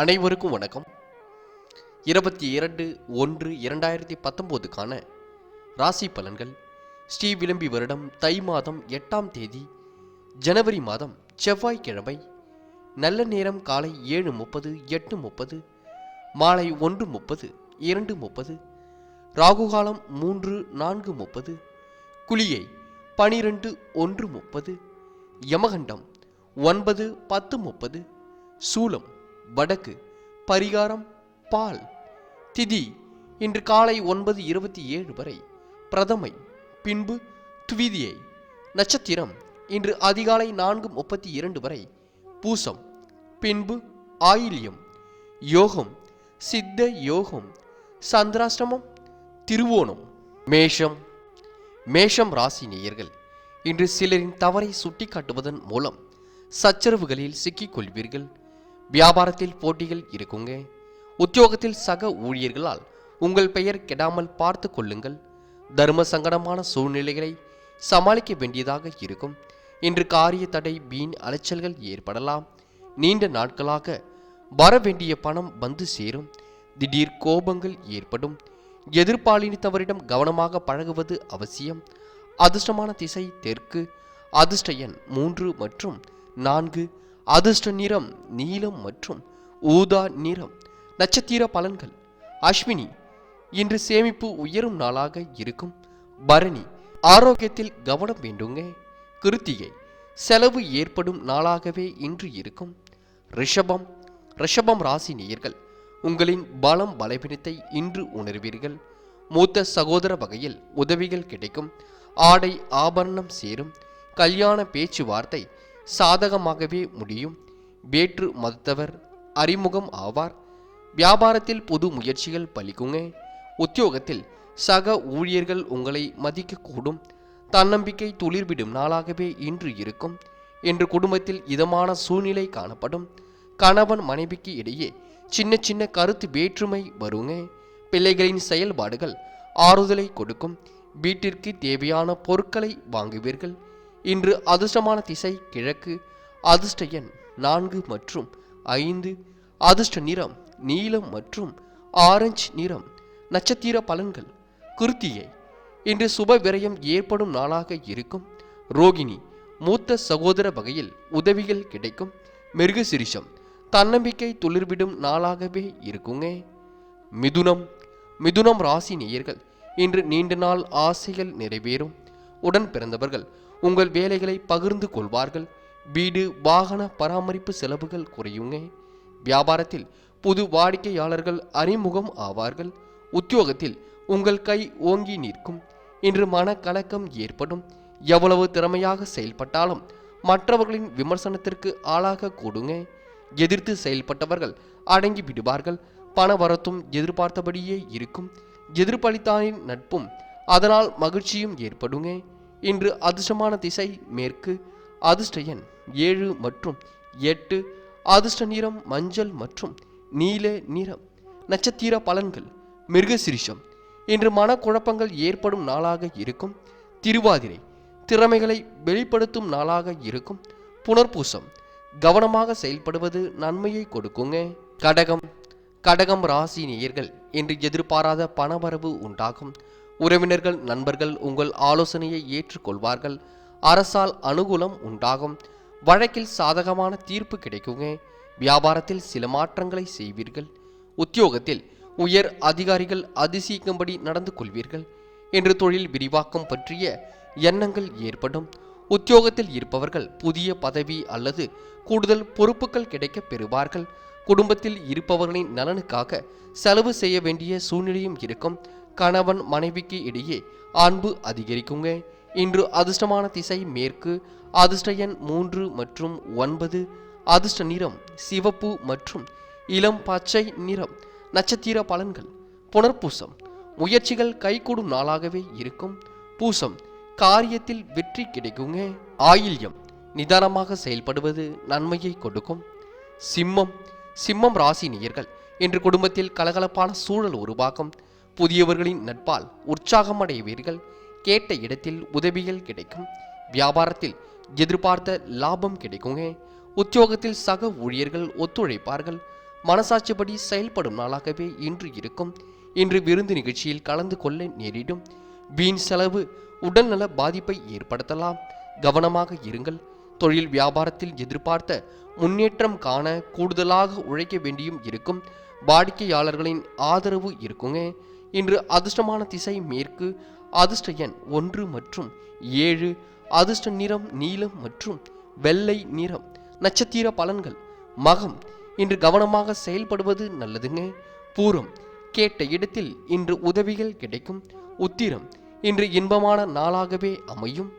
அனைவருக்கும் வணக்கம். இருபத்தி இரண்டு ஒன்று இரண்டாயிரத்தி பத்தொம்போதுக்கான ராசி பலன்கள். ஸ்ரீ விளம்பி வருடம் தை மாதம் எட்டாம் தேதி ஜனவரி மாதம் செவ்வாய்க்கிழமை. நல்ல நேரம் காலை ஏழு முப்பது எட்டு முப்பது மாலை ஒன்று முப்பது இரண்டு முப்பது ராகுகாலம் மூன்று நான்கு முப்பது குளியை பனிரெண்டு ஒன்று முப்பது யமகண்டம் ஒன்பது பத்து முப்பது சூலம் வடக்கு பரிகாரம் பால். திதி இன்று காலை ஒன்பது இருபத்தி ஏழு வரை. பிரதமை பின்பு துவிதியை. நட்சத்திரம் இன்று அதிகாலை நான்கு முப்பத்தி இரண்டு வரை. பூசம் பின்பு ஆயில்யம். யோகம் சித்த யோகம். சந்திராஷ்டமம் திருவோணம். மேஷம் மேஷம் ராசி நேயர்கள் இன்று சிலரின் தவறை சுட்டிக்காட்டுவதன் மூலம் சச்சரவுகளில் சிக்கிக்கொள்வீர்கள். கொள்வீர்கள் வியாபாரத்தில் போட்டிகள் இருக்குங்க. உத்தியோகத்தில் சக ஊழியர்களால் உங்கள் பெயர் கெடாமல் பார்த்து கொள்ளுங்கள். தர்ம சங்கடமான சூழ்நிலைகளை சமாளிக்க வேண்டியதாக இருக்கும். இன்று காரிய தடை வீண் அலைச்சல்கள் ஏற்படலாம். நீண்ட நாட்களாக வர வேண்டிய பணம் வந்து சேரும். திடீர் கோபங்கள் ஏற்படும். எதிர்பாலினித்தவரிடம் கவனமாக பழகுவது அவசியம். அதிர்ஷ்டமான திசை தெற்கு அதிர்ஷ்ட எண் மூன்று மற்றும் நான்கு அதிர்ஷ்ட நிறம் நீலம் மற்றும் ஊதா நிறம். நட்சத்திர பலன்கள். அஸ்வினி இன்று சேமிப்பு உயரும் நாளாக இருக்கும். பரணி ஆரோக்கியத்தில் கவனம் வேண்டுங்க. கிருத்திகை செலவு ஏற்படும் நாளாகவே இன்று இருக்கும். ரிஷபம் ரிஷபம் ராசி நேயர்கள் உங்களின் பலம் பலவீனத்தை இன்று உணர்வீர்கள். மூத்த சகோதர வகையில் உதவிகள் கிடைக்கும். ஆடை ஆபரணம் சேரும். கல்யாண பேச்சுவார்த்தை சாதகமாகவே முடியும். வேற்று மதத்தவர் அறிமுகம் ஆவார். வியாபாரத்தில் புது முயற்சிகள் பலிக்குங்க. உத்தியோகத்தில் சக ஊழியர்கள் உங்களை மதிக்கக்கூடும். தன்னம்பிக்கை துளிர்விடும் நாளாகவே இன்று இருக்கும். என்று குடும்பத்தில் இதமான சூழ்நிலை காணப்படும். கணவன் மனைவிக்கு இடையே சின்ன சின்ன கருத்து வேற்றுமை வருங்க. பிள்ளைகளின் செயல்பாடுகள் ஆறுதலை கொடுக்கும். வீட்டிற்கு தேவையான பொருட்களை வாங்குவீர்கள். இன்று அதிர்ஷ்டமான திசை கிழக்கு. அதிர்ஷ்ட எண் நான்கு மற்றும் ஐந்து. அதிர்ஷ்ட நிறம் நீலம் மற்றும் ஆரஞ்சு நிறம். நட்சத்திர பலன்கள் குருத்தியை. இன்று சுப விரயம் ஏற்படும் நாளாக இருக்கும். ரோகிணி மூத்த சகோதர வகையில் உதவிகள் கிடைக்கும். மிருகசிரிஷம் தன்னம்பிக்கை துளிர்விடும் நாளாகவே இருக்குங்க. மிதுனம் மிதுனம் ராசி நேயர்கள் இன்று நீண்ட நாள் ஆசைகள் நிறைவேறும். உடன் பிறந்தவர்கள் உங்கள் வேலைகளை பகிர்ந்து கொள்வார்கள். வீடு வாகன பராமரிப்பு செலவுகள் குறையுங்க வியாபாரத்தில் புது வாடிக்கையாளர்கள் அறிமுகம் ஆவார்கள். உத்தியோகத்தில் உங்கள் கை ஓங்கி நிற்கும். இன்று மனக்கலக்கம் ஏற்படும். எவ்வளவு திறமையாக செயல்பட்டாலும் மற்றவர்களின் விமர்சனத்திற்கு ஆளாக கூடுங்க எதிர்த்து செயல்பட்டவர்கள் அடங்கி விடுவார்கள். பண வரத்தும் எதிர்பார்த்தபடியே இருக்கும். எதிர்ப்பளித்தானின் நட்பும் அதனால் மகிழ்ச்சியும் ஏற்படுங்க இன்று அதிர்ஷ்டமான திசை மேற்கு. அதிர்ஷ்ட எண் ஏழு மற்றும் எட்டு. அதிர்ஷ்ட நிறம் மஞ்சள் மற்றும் நீல நிறம். நட்சத்திர பலன்கள் மிருகசிரிஷம். இன்று மனக்குழப்பங்கள் ஏற்படும் நாளாக இருக்கும். திருவாதிரை திறமைகளை வெளிப்படுத்தும் நாளாக இருக்கும். புனர்பூசம் கவனமாக செயல்படுவது நன்மையை கொடுக்குங்க. கடகம். கடகம் ராசி நேயர்கள் என்று எதிர்பாராத பணவரவு உண்டாகும். உறவினர்கள் நண்பர்கள் உங்கள் ஆலோசனையை ஏற்றுக்கொள்வார்கள். அரசால் அனுகூலம் உண்டாகும். வழக்கில் சாதகமான தீர்ப்பு கிடைக்குங்க. வியாபாரத்தில் சில மாற்றங்களை செய்வீர்கள். உத்தியோகத்தில் உயர் அதிகாரிகள் அதிசயிக்கும்படி நடந்து கொள்வீர்கள். என்று தொழில் விரிவாக்கம் பற்றிய எண்ணங்கள் ஏற்படும். உத்தியோகத்தில் இருப்பவர்கள் புதிய பதவி அல்லது கூடுதல் பொறுப்புகள் கிடைக்க பெறுவார்கள். குடும்பத்தில் இருப்பவர்களின் நலனுக்காக செலவு செய்ய வேண்டிய சூழ்நிலையும் இருக்கும். கணவன் மனைவிக்கு இடையே அன்பு அதிகரிக்குங்க. இன்று அதிர்ஷ்டமான திசை மேற்கு அதிர்ஷ்ட எண் மூன்று மற்றும் ஒன்பது அதிர்ஷ்ட நிறம் சிவப்பு மற்றும் இளம் பச்சை நிறம் நட்சத்திர பலன்கள். புனர்பூசம் முயற்சிகள் கைகூடும் நாளாகவே இருக்கும். பூசம் காரியத்தில் வெற்றி கிடைக்குங்க. ஆயில்யம் நிதானமாக செயல்படுவது நன்மையை கொடுக்கும். சிம்மம் சிம்மம் ராசி நேயர்கள் இன்று குடும்பத்தில் கலகலப்பான சூழல் உருவாகும் புதியவர்களின் நட்பால் உற்சாகம் அடைவீர்கள் கேட்ட இடத்தில் உதவிகள் கிடைக்கும். வியாபாரத்தில் எதிர்பார்த்த லாபம் கிடைக்குங்க உத்தியோகத்தில் சக ஊழியர்கள் ஒத்துழைப்பார்கள். மனசாட்சிப்படி செயல்படும் நாளாகவே இன்று இருக்கும். இன்று விருந்து நிகழ்ச்சியில் கலந்து கொள்ள நேரிடும். வீண் செலவு உடல்நல பாதிப்பை ஏற்படுத்தலாம். கவனமாக இருங்கள். தொழில் வியாபாரத்தில் எதிர்பார்த்த முன்னேற்றம் காண கூடுதலாக உழைக்க வேண்டியும் இருக்கும். வாடிக்கையாளர்களின் ஆதரவு இருக்குங்க இன்று அதிர்ஷ்டமான திசை மேற்கு அதிர்ஷ்ட எண் ஒன்று மற்றும் ஏழு அதிர்ஷ்ட நிறம் நீலம் மற்றும் வெள்ளை நிறம். நட்சத்திர பலன்கள். மகம் இன்று கவனமாக செயல்படுவது நல்லதுங்க. பூரம் கேட்ட இடத்தில் இன்று உதவிகள் கிடைக்கும். உத்திரம் இன்று இன்பமான நாளாகவே அமையும்.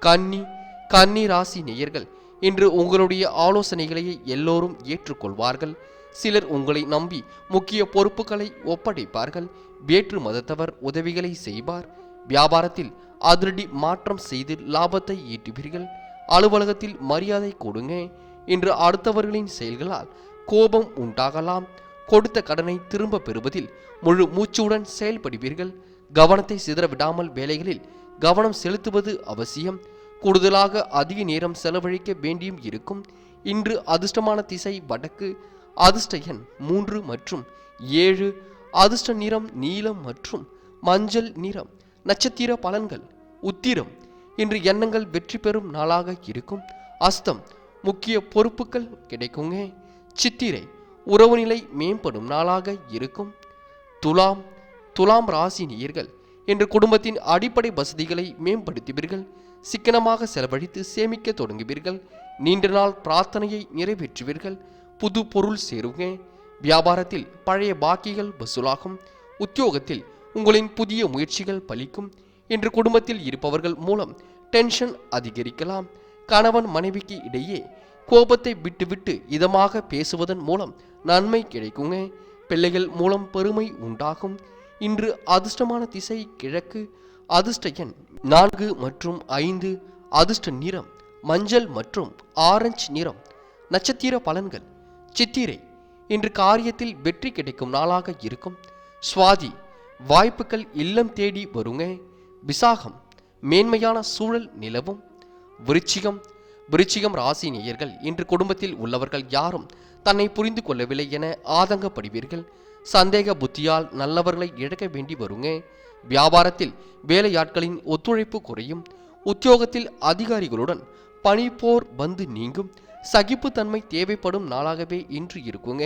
கன்னி கன்னி ராசி நேயர்கள் இன்று உங்களுடைய ஆலோசனைகளையே எல்லோரும் ஏற்றுக்கொள்வார்கள். சிலர் உங்களை நம்பி முக்கிய பொறுப்புகளை ஒப்படைப்பார்கள். வேற்று மதத்தவர் உதவிகளை செய்வார். வியாபாரத்தில் அதிரடி மாற்றம் செய்து லாபத்தை ஈட்டுவீர்கள். அலுவலகத்தில் மரியாதை கொடுங்க. என்று அடுத்தவர்களின் செயல்களால் கோபம் உண்டாகலாம். கொடுத்த கடனை திரும்ப பெறுவதில் முழு மூச்சுடன் செயல்படுவீர்கள். கவனத்தை சிதற விடாமல் வேலைகளில் கவனம் செலுத்துவது அவசியம். கூடுதலாக அதிக நேரம் செலவழிக்க வேண்டியும் இருக்கும். இன்று அதிர்ஷ்டமான திசை வடக்கு அதிர்ஷ்ட எண் மூன்று மற்றும் ஏழு அதிர்ஷ்ட நிறம் நீலம் மற்றும் மஞ்சள் நிறம் நட்சத்திர பலன்கள் உத்திரம் இன்று எண்ணங்கள் வெற்றி பெறும் நாளாக இருக்கும். அஸ்தம் முக்கிய பொறுப்புகள் கிடைக்குங்க. சித்திரை உறவு நிலை மேம்படும் நாளாக இருக்கும். துலாம் துலாம் ராசி நேயர்கள் இன்று குடும்பத்தின் அடிப்படை வசதிகளை மேம்படுத்துவீர்கள். சிக்கனமாக செலவழித்து சேமிக்க தொடங்குவீர்கள். நீண்ட நாள் பிரார்த்தனையை நிறைவேற்றுவீர்கள். புது பொருள் சேருங்க. வியாபாரத்தில் பழைய பாக்கிகள் வசூலாகும். உத்தியோகத்தில் உங்களின் புதிய முயற்சிகள் பலிக்கும். இன்று குடும்பத்தில் இருப்பவர்கள் மூலம் டென்ஷன் அதிகரிக்கலாம். கணவன் மனைவிக்கு இடையே கோபத்தை விட்டுவிட்டு இதமாக பேசுவதன் மூலம் நன்மை கிடைக்குங்க. பிள்ளைகள் மூலம் பெருமை உண்டாகும். இன்று அதிர்ஷ்டமான திசை கிழக்கு. அதிர்ஷ்ட எண் நான்கு மற்றும் ஐந்து. அதிர்ஷ்ட நிறம் மஞ்சள் மற்றும் ஆரஞ்சு நிறம். நட்சத்திர பலன்கள் சித்திரை. இன்று காரியத்தில் வெற்றி கிடைக்கும் நாளாக இருக்கும். சுவாதி வாய்ப்புகள் இல்லம் தேடி வருங்க விசாகம் மேன்மையான சூழல் நிலவும். விருச்சிகம் விருச்சிகம் ராசி நேயர்கள் இன்று குடும்பத்தில் உள்ளவர்கள் யாரும் தன்னை புரிந்து கொள்ளவில்லை என ஆதங்கப்படுவீர்கள். சந்தேக புத்தியால் நல்லவர்களை இழக்க வேண்டி வருங்க வியாபாரத்தில் வேலையாட்களின் ஒத்துழைப்பு குறையும். உத்தியோகத்தில் அதிகாரிகளுடன் பணிப்போர் வந்து நீங்கும். சகிப்புத்தன்மை தேவைப்படும் நாளாகவே இன்று இருக்குங்க.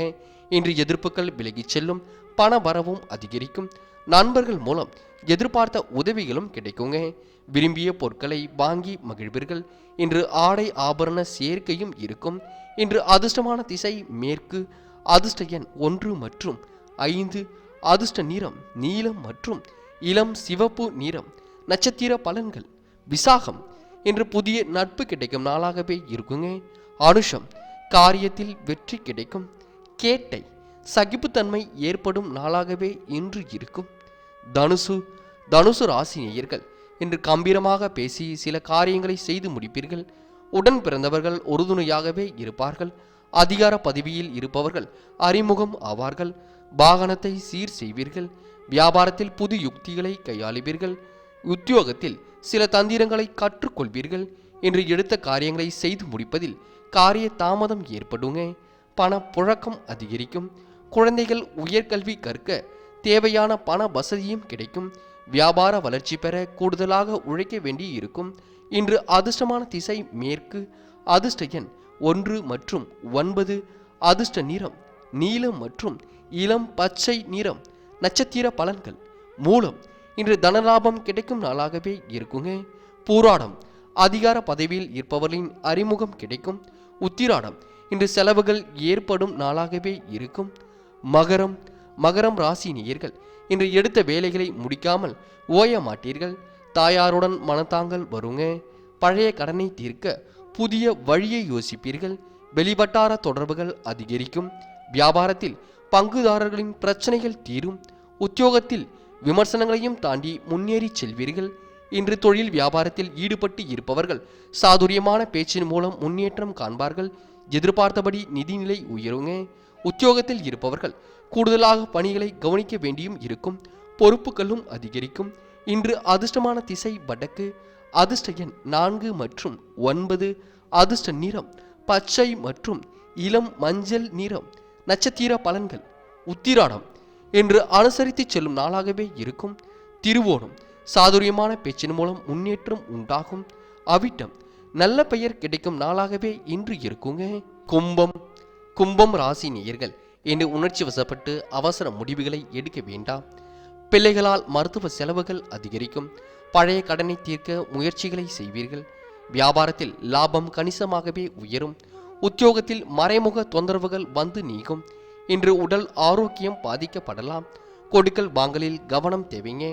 இன்று எதிர்ப்புகள் விலகிச் செல்லும் பண வரவும் அதிகரிக்கும். நண்பர்கள் மூலம் எதிர்பார்த்த உதவிகளும் கிடைக்குங்க. விரும்பிய பொருட்களை வாங்கி மகிழ்வீர்கள். இன்று ஆடை ஆபரண சேர்க்கையும் இருக்கும். இன்று அதிர்ஷ்டமான திசை மேற்கு அதிர்ஷ்ட எண் ஒன்று மற்றும் ஐந்து அதிர்ஷ்ட நிறம் நீலம் மற்றும் இளம் சிவப்பு நிறம் நட்சத்திர பலன்கள் விசாகம். இன்று புதிய நட்பு கிடைக்கும் நாளாகவே இருக்குங்க. அனுஷம் காரியத்தில் வெற்றி கிடைக்கும். கேட்டை சகிப்புத்தன்மை ஏற்படும் நாளாகவே இன்று இருக்கும். தனுசு தனுசு ராசி நேயர்கள் இன்று கம்பீரமாக பேசி சில காரியங்களை செய்து முடிப்பீர்கள். உடன் பிறந்தவர்கள் உறுதுணையாகவே இருப்பார்கள். அதிகார பதவியில் இருப்பவர்கள் அறிமுகம் ஆவார்கள். வாகனத்தை சீர் செய்வீர்கள். வியாபாரத்தில் புது யுக்திகளை கையாளுவீர்கள். உத்தியோகத்தில் சில தந்திரங்களை கற்றுக்கொள்வீர்கள். என்று எடுத்த காரியங்களை செய்து முடிப்பதில் காரிய தாமதம் ஏற்படுங்க. பண புழக்கம் அதிகரிக்கும். குழந்தைகள் உயர்கல்வி கற்க தேவையான பண வசதியும் கிடைக்கும். வியாபார வளர்ச்சி பெற கூடுதலாக உழைக்க வேண்டி இருக்கும் இன்று அதிர்ஷ்டமான திசை மேற்கு. அதிர்ஷ்ட எண் ஒன்று மற்றும் ஒன்பது. அதிர்ஷ்ட நிறம் நீலம் மற்றும் இளம் பச்சை நிறம். நட்சத்திர பலன்கள் மூலம் இன்று தனலாபம் கிடைக்கும் நாளாகவே இருக்குங்க. பூராடம் அதிகார பதவியில் இருப்பவர்களின் அறிமுகம் கிடைக்கும். உத்திராடம். இன்று செலவுகள் ஏற்படும் நாளாகவே இருக்கும். மகரம் மகரம் ராசி நேயர்கள் இன்று எடுத்த வேலைகளை முடிக்காமல் ஓய மாட்டீர்கள். தாயாருடன் மனத்தாங்கல் வருங்க. பழைய கடனை தீர்க்க புதிய வழியை யோசிப்பீர்கள். வெளிவட்டார தொடர்புகள் அதிகரிக்கும். வியாபாரத்தில் பங்குதாரர்களின் பிரச்சனைகள் தீரும். உத்தியோகத்தில் விமர்சனங்களையும் தாண்டி முன்னேறி செல்வீர்கள். இன்று தொழில் வியாபாரத்தில் ஈடுபட்டு இருப்பவர்கள் சாதுரியமான பேச்சின் மூலம் முன்னேற்றம் காண்பார்கள். எதிர்பார்த்தபடி நிதிநிலை உயருங்க. உத்தியோகத்தில் இருப்பவர்கள் கூடுதலாக பணிகளை கவனிக்க வேண்டியும் இருக்கும். பொறுப்புகளும் அதிகரிக்கும். இன்று அதிர்ஷ்டமான திசை வடக்கு அதிர்ஷ்ட எண் நான்கு மற்றும் ஒன்பது அதிர்ஷ்ட நிறம் பச்சை மற்றும் இளம் மஞ்சள் நிறம் நட்சத்திர பலன்கள் உத்திராடம் என்று அனுசரித்து செல்லும் நாளாகவே இருக்கும். திருவோணம் சாதுரியமான பேச்சின் மூலம் முன்னேற்றம் உண்டாகும். அவிட்டம் நல்ல பெயர் கிடைக்கும் நாளாகவே இன்று இருக்குங்க. கும்பம் கும்பம் ராசி நேயர்கள் என்று உணர்ச்சி வசப்பட்டு அவசர முடிவுகளை எடுக்க வேண்டாம். பிள்ளைகளால் மருத்துவ செலவுகள் அதிகரிக்கும். பழைய கடனை தீர்க்க முயற்சிகளை செய்வீர்கள். வியாபாரத்தில் லாபம் கணிசமாகவே உயரும். உத்தியோகத்தில் மறைமுக தொந்தரவுகள் வந்து நீங்கும். இன்று உடல் ஆரோக்கியம் பாதிக்கப்படலாம். கொடுக்கல் வாங்கலில் கவனம் தேவைங்க.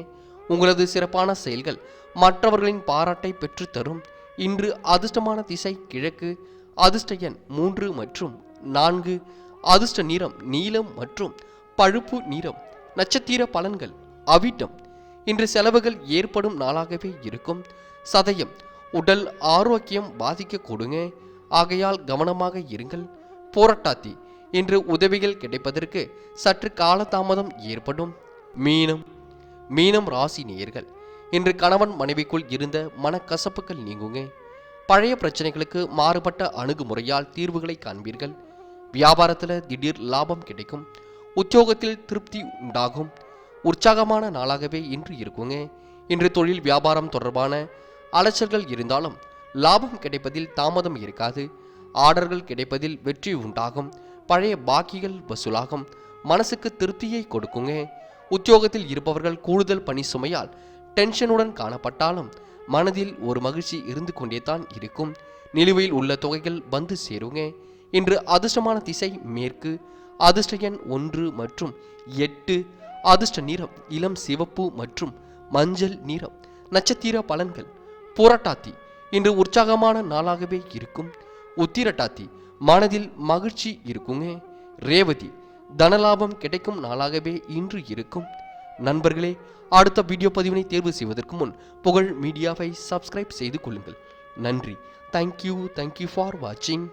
உங்களது சிறப்பான செயல்கள் மற்றவர்களின் பாராட்டை பெற்றுத்தரும் இன்று அதிர்ஷ்டமான திசை கிழக்கு அதிர்ஷ்ட எண் மூன்று மற்றும் நான்கு அதிர்ஷ்ட நிறம் நீலம் மற்றும் பழுப்பு நிறம் நட்சத்திர பலன்கள் அவிட்டம். இன்று செலவுகள் ஏற்படும் நாளாகவே இருக்கும். சதயம் உடல் ஆரோக்கியம் பாதிக்க கொடுங்க. ஆகையால் கவனமாக இருங்கள். போராட்டாத்தி இன்று உதவிகள் கிடைப்பதற்கு சற்று காலதாமதம் ஏற்படும். மீனம் மீனம் ராசி நேயர்கள் இன்று கணவன் மனைவிக்குள் இருந்த மனக்கசப்புகள் நீங்குங்க. பழைய பிரச்சனைகளுக்கு மாறுபட்ட அணுகுமுறையால் தீர்வுகளை காண்பீர்கள். வியாபாரத்தில் திடீர் லாபம் கிடைக்கும். உத்தியோகத்தில் திருப்தி உண்டாகும். உற்சாகமான நாளாகவே இன்று இருக்குங்க. இன்று தொழில் வியாபாரம் தொடர்பான அலைச்சல்கள் இருந்தாலும் லாபம் கிடைப்பதில் தாமதம் இருக்காது. ஆர்டர்கள் கிடைப்பதில் வெற்றி உண்டாகும். பழைய பாக்கிகள் வசூலாகும். மனசுக்கு திருப்தியை கொடுக்குங்க. உத்தியோகத்தில் இருப்பவர்கள் கூடுதல் பணி சுமையால் டென்ஷனுடன் காணப்பட்டாலும் மனதில் ஒரு மகிழ்ச்சி இருந்து கொண்டே தான் இருக்கும். நிலுவையில் உள்ள தொகைகள் வந்து சேருங்க. இன்று அதிர்ஷ்டமான திசை மேற்கு அதிர்ஷ்ட எண் ஒன்று மற்றும் எட்டு அதிர்ஷ்ட நிறம் இளம் சிவப்பு மற்றும் மஞ்சள் நிறம் நட்சத்திர பலன்கள். புரட்டாத்தி இன்று உற்சாகமான நாளாகவே இருக்கும். உத்திரட்டாத்தி மனதில் மகிழ்ச்சி இருக்குங்க. ரேவதி தனலாபம் கிடைக்கும் நாளாகவே இன்று இருக்கும். நண்பர்களே அடுத்த வீடியோ பதிவினை தேர்வு செய்வதற்கு முன் புகழ் மீடியாவை சப்ஸ்கிரைப் செய்து கொள்ளுங்கள். நன்றி. தேங்க்யூ தேங்க்யூ ஃபார் வாட்சிங்